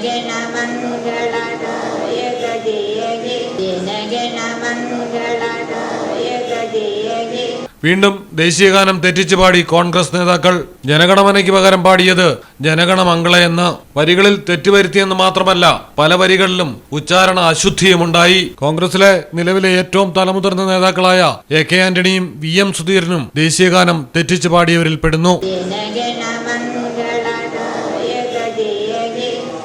जनगणमङ्गलदायक जय हे जनगणमङ्गलदायक जय हे വീണ്ടും ദേശീയഗാനം തെറ്റിച്ചു പാടി കോൺഗ്രസ് നേതാക്കൾ ജനഗണമനയ്ക്ക് പകരം പാടിയത് ജനഗണമംഗള എന്ന് വരികളിൽ തെറ്റുവരുത്തിയെന്ന് മാത്രമല്ല പല വരികളിലും ഉച്ചാരണ അശുദ്ധിയുമുണ്ടായി കോൺഗ്രസിലെ നിലവിലെ ഏറ്റവും തലമുതിർന്ന നേതാക്കളായ എ കെ ആന്റണിയും വി എം സുധീരനും ദേശീയഗാനം തെറ്റിച്ചു പാടിയവരിൽ പെടുന്നു जनगणमङ्गलदायक जय हे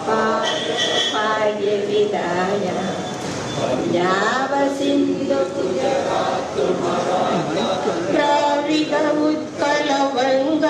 पाग विदाया यावन्ध प्रवृद उत्कलभङ्ग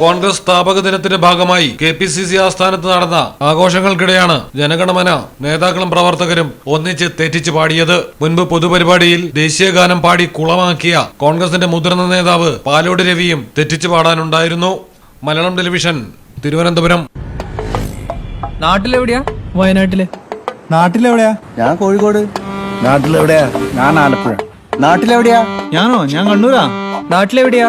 കോൺഗ്രസ് സ്ഥാപക ദിനത്തിന്റെ ഭാഗമായി കെ പി സി സി ആസ്ഥാനത്ത് നടന്ന ആഘോഷങ്ങൾക്കിടെയാണ് ജനഗണമന നേതാക്കളും പ്രവർത്തകരും ഒന്നിച്ച് തെറ്റിച്ചു പാടിയത്. മുൻപ് പൊതുപരിപാടിയിൽ ദേശീയഗാനം പാടി കുളമാക്കിയ കോൺഗ്രസിന്റെ മുതിർന്ന നേതാവ് പാലോട് രവിയും തെറ്റിച്ചു പാടാനുണ്ടായിരുന്നു. മലയാളം ടെലിവിഷൻ തിരുവനന്തപുരം. നാട്ടിലെവിടെയാ? വയനാട്ടിൽ. നാട്ടിലെവിടെയാ? ഞാൻ കോഴിക്കോട്. നാട്ടിലെവിടെയാ? ഞാൻ ആലപ്പുഴ. നാട്ടിലെവിടെയാ? ഞാനോ? ഞാൻ കണ്ണൂരാ. നാട്ടിലെവിടെയാ?